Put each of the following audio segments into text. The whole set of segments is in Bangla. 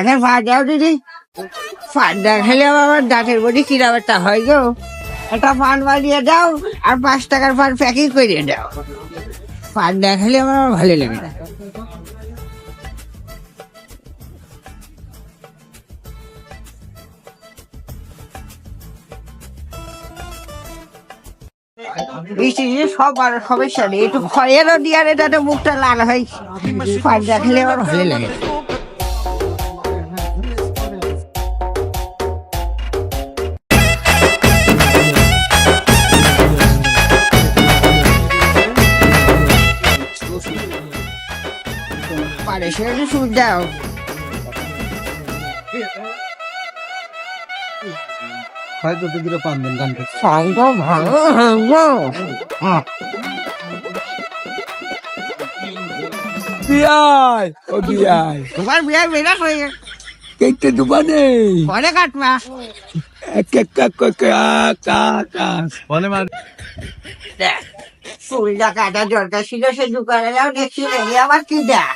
একটা ভাত দাও দিদি। ফান দেখালে আমার দাঁতের বডি কিরম একটা হয় গো। একটা ফান বানিয়ে দাও, আর পাঁচ টাকার ফান প্যাকিং করে দাও। ফান দেখালে আমার আমার ভালো লাগে না। বৃষ্টি সব আর সমস্যা নেই একটু খয়েরও দিয়ে আর মুখটা লাল হয়। ফান দেখালে আমার ভালো লাগে পারে সেটা সুদ দাও। হয়তো তো দুটো পাবেন গান সঙ্গ ভালো হইবো বিয়াই ও বিয়াই। তোমার বিয়ে বেড়া হয়ে কেটে দুবানে পরে কাটমা এক এক এক এক আকাশ বলে মা ফুলটা কাটা দরকার ছিল সে দোকানে যাও দেখছি আবার কি দেখ?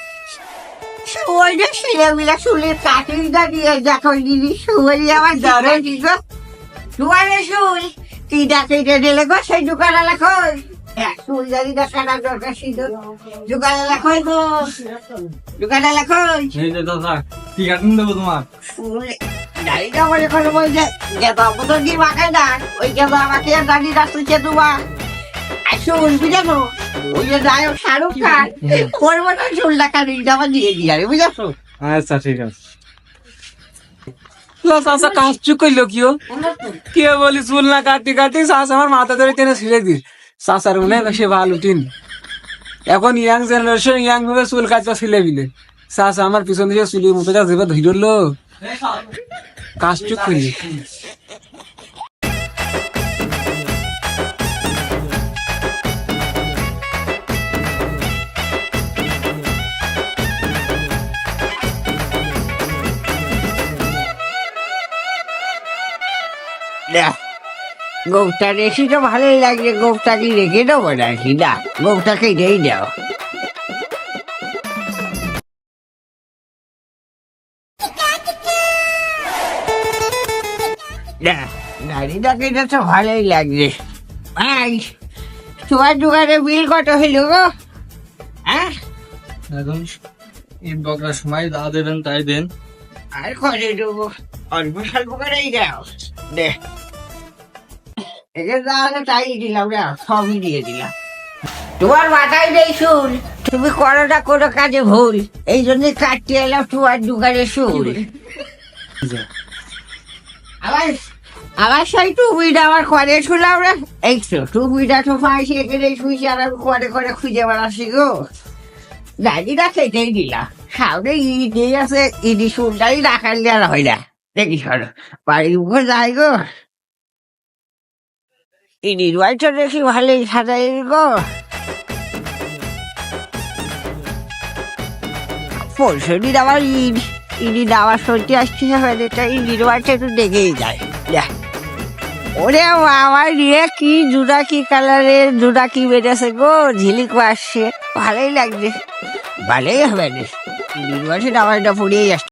ওই যে ছেলেমিলা চুলের কাটিংটা দিয়ে দেখো দিদি সুই আমার দরে দিল দোকানে শুল কি ডাকিতে দিলে গো সেই দোকানে লেখো চুল যদি দেখানোর দরকার ছিল দোকানে লেখো গো দোকানে লেখো এই যে দাদা কি কাটুন দেবো তোমার? ফুল দাড়িটা আমার এখন বলছে গেদা না ওই গেদা আমাকে আর দাড়ি রাখতে তোমা আসো জানো ওই যে নায়ক শাহরুখ খান ওর মতো চুলটা কাটিংটা আমার দিয়ে দিয়ে আরে বুঝেছ? আচ্ছা ঠিক আছে। চাষা কাজ চুক করল কিও কে বলি চুল না আমার মাথা ধরে টেনে ছিঁড়ে দিস। চাষার মনে সে ভালো টিন। এখন ইয়াং জেনারেশন ইয়াং ভাবে চুল কাটবা ছিলে বিলে আমার পিছন দিয়ে চুলি মুখে যা যেবা ধরলো। কাজ চুক করলি গোপটা রেখি তো ভালোই লাগছে গোপটা কি রেখে দেবো নাকি? না গোপটা কেটেই দাও। না তো ভালোই লাগছে। ভাই তোমার দোকানে বিল কত হইল গো? হ্যাঁ? এখন বকরার সময় যা দেবেন তাই দেন। আর করে দেবো? অল্প স্বল্প করেই দাও। দে একে যা তাই দিলাম না সবই দিয়ে দিলাম। তোমার মাথায় নেই শুন তুমি করোটা কোনো কাজে ভুল। এই জন্য কাটতে এলাম, তোমার দোকানে শুন আবার আবার সেই টুপিটা আমার করে শুনলাম না এই তো, টুপিটা তো পাইছি এখানে শুয়েছি আর আমি করে করে খুঁজে বেড়াচ্ছি গো। দাদিটা খেতেই দিলাম। সামনে ইডি আছে ইডি শুনটাই রাখার দেওয়ার হয় না। দেখি সরো বাড়ির মুখে যাই গো। বাড়িটা দেখি ভালোই সাজাই গো। আবার ঈদ ঈদ আবার সত্যি আসছে হয়তো ঈদির বাড়িটা একটু দেখেই যায়। দেখ ওরে আমার রে কি জুড়া কি কালারের জুড়া কি বেড়েছে গো, ঝিলিক আসছে ভালোই লাগছে। ভালোই হবে নির্বাচন আমার এটা